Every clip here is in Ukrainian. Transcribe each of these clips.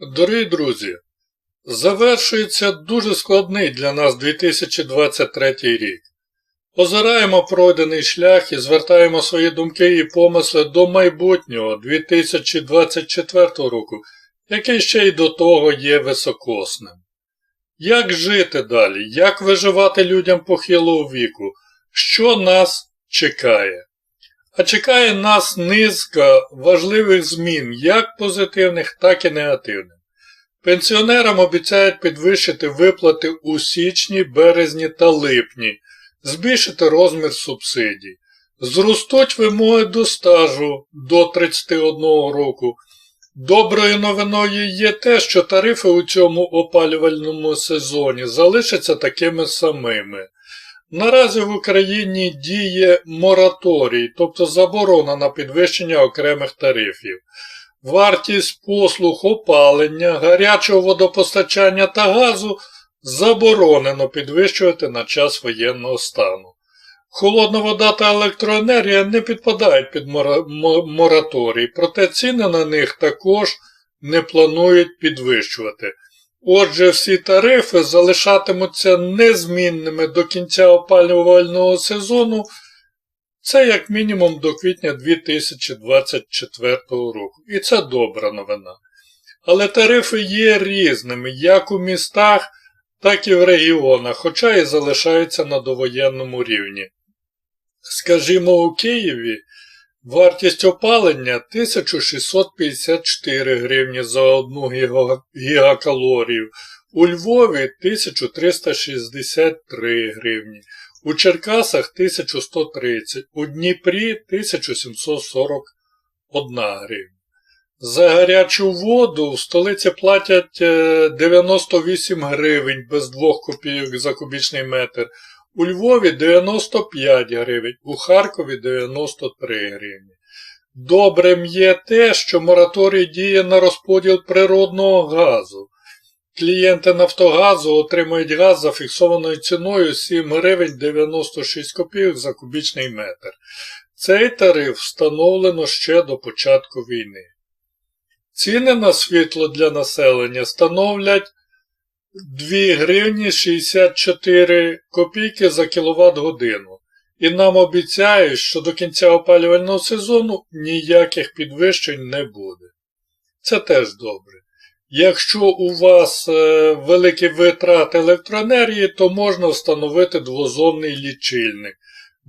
Дорогі друзі, завершується дуже складний для нас 2023 рік. Озираємо пройдений шлях і звертаємо свої думки і помисли до майбутнього 2024 року, який ще й до того є високосним. Як жити далі, як виживати людям похилого віку, що нас чекає? А чекає нас низка важливих змін, як позитивних, так і негативних. Пенсіонерам обіцяють підвищити виплати у січні, березні та липні, збільшити розмір субсидій. Зростуть вимоги до стажу до 31 року. Доброю новиною є те, що тарифи у цьому опалювальному сезоні залишаться такими самими. Наразі в Україні діє мораторій, тобто заборона на підвищення окремих тарифів. Вартість послуг опалення, гарячого водопостачання та газу заборонено підвищувати на час воєнного стану. Холодна вода та електроенергія не підпадають під мораторій, проте ціни на них також не планують підвищувати. Отже, всі тарифи залишатимуться незмінними до кінця опалювального сезону, це як мінімум до квітня 2024 року. І це добра новина. Але тарифи є різними як у містах, так і в регіонах, хоча і залишаються на довоєнному рівні. Скажімо, у Києві вартість опалення 1654 гривні за 1 гіга- гігакалорію, у Львові 1363 гривні, у Черкасах 1130, у Дніпрі 1741 гривня. За гарячу воду в столиці платять е, 98 гривень без 2 копійок за кубічний метр, у Львові 95 гривень, у Харкові 93 гривні. Добрим є те, що мораторій діє на розподіл природного газу. Клієнти Нафтогазу отримують газ за фіксованою ціною 7 гривень 96 копійок за кубічний метр. Цей тариф встановлено ще до початку війни. Ціни на світло для населення становлять 2 гривні 64 копійки за кіловат годину. І нам обіцяють, що до кінця опалювального сезону ніяких підвищень не буде. Це теж добре. Якщо у вас е, великі витрати електроенергії, то можна встановити двозонний лічильник,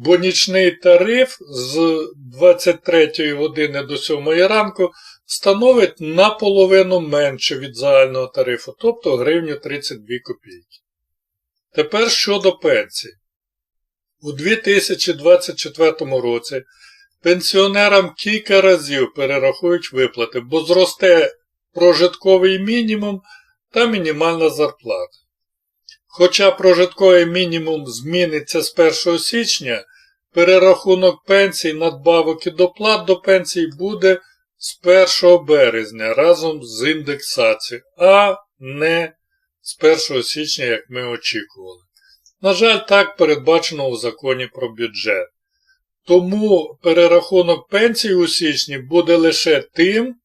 бо нічний тариф з 23 години до 7 ранку становить наполовину менше від загального тарифу, тобто гривню 32 копійки. Тепер щодо пенсій. У 2024 році пенсіонерам кілька разів перерахують виплати, бо зросте прожитковий мінімум та мінімальна зарплата. Хоча прожитковий мінімум зміниться з 1 січня, перерахунок пенсій, надбавок і доплат до пенсій буде з 1 березня разом з індексацією, а не з 1 січня, як ми очікували. На жаль, так передбачено у законі про бюджет. Тому перерахунок пенсій у січні буде лише тим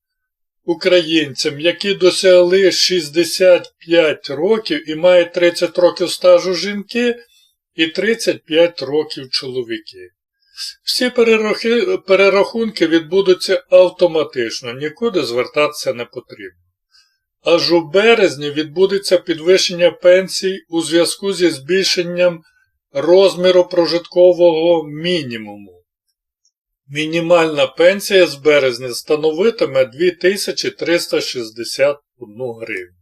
українцям, які досягли 65 років і мають 30 років стажу жінки і 35 років чоловіки. Всі перерахунки відбудуться автоматично, нікуди звертатися не потрібно. Аж у березні відбудеться підвищення пенсій у зв'язку зі збільшенням розміру прожиткового мінімуму. Мінімальна пенсія з березня становитиме 2361 гривню.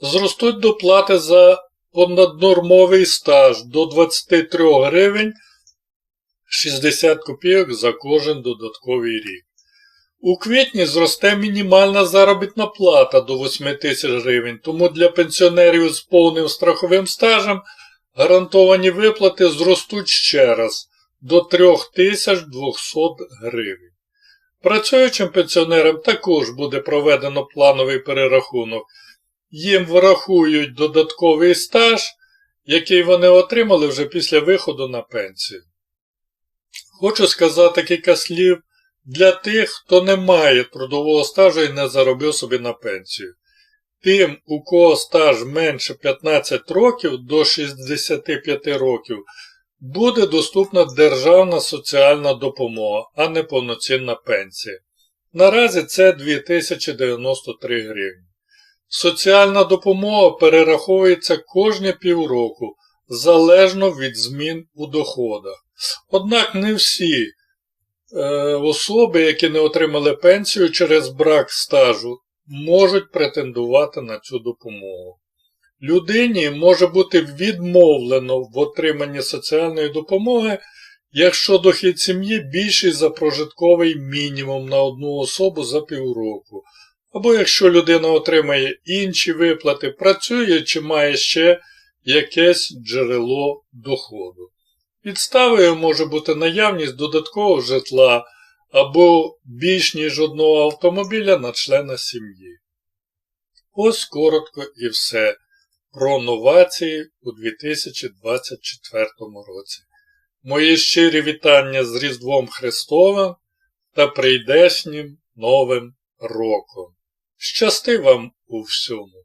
Зростуть доплати за понаднормовий стаж до 23 гривень 60 копійок за кожен додатковий рік. У квітні зросте мінімальна заробітна плата до 8 тисяч гривень, тому для пенсіонерів з повним страховим стажем гарантовані виплати зростуть ще раз до 3200 гривень. Працюючим пенсіонерам також буде проведено плановий перерахунок. Їм врахують додатковий стаж, який вони отримали вже після виходу на пенсію. Хочу сказати кілька слів для тих, хто не має трудового стажу і не заробив собі на пенсію. Тим, у кого стаж менше 15 років до 65 років, буде доступна державна соціальна допомога, а не повноцінна пенсія. Наразі це 2093 гривні. Соціальна допомога перераховується кожні півроку, залежно від змін у доходах. Однак не всі е, особи, які не отримали пенсію через брак стажу, можуть претендувати на цю допомогу. Людині може бути відмовлено в отриманні соціальної допомоги, якщо дохід сім'ї більший за прожитковий мінімум на одну особу за півроку, або якщо людина отримає інші виплати, працює чи має ще якесь джерело доходу. Підставою може бути наявність додаткового житла або більш ніж одного автомобіля на члена сім'ї. Ось коротко і все про новації у 2024 році. Мої щирі вітання з Різдвом Христовим та прийдешнім Новим роком. Щасти вам у всьому!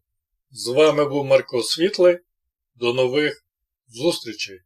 З вами був Марко Світлий. До нових зустрічей!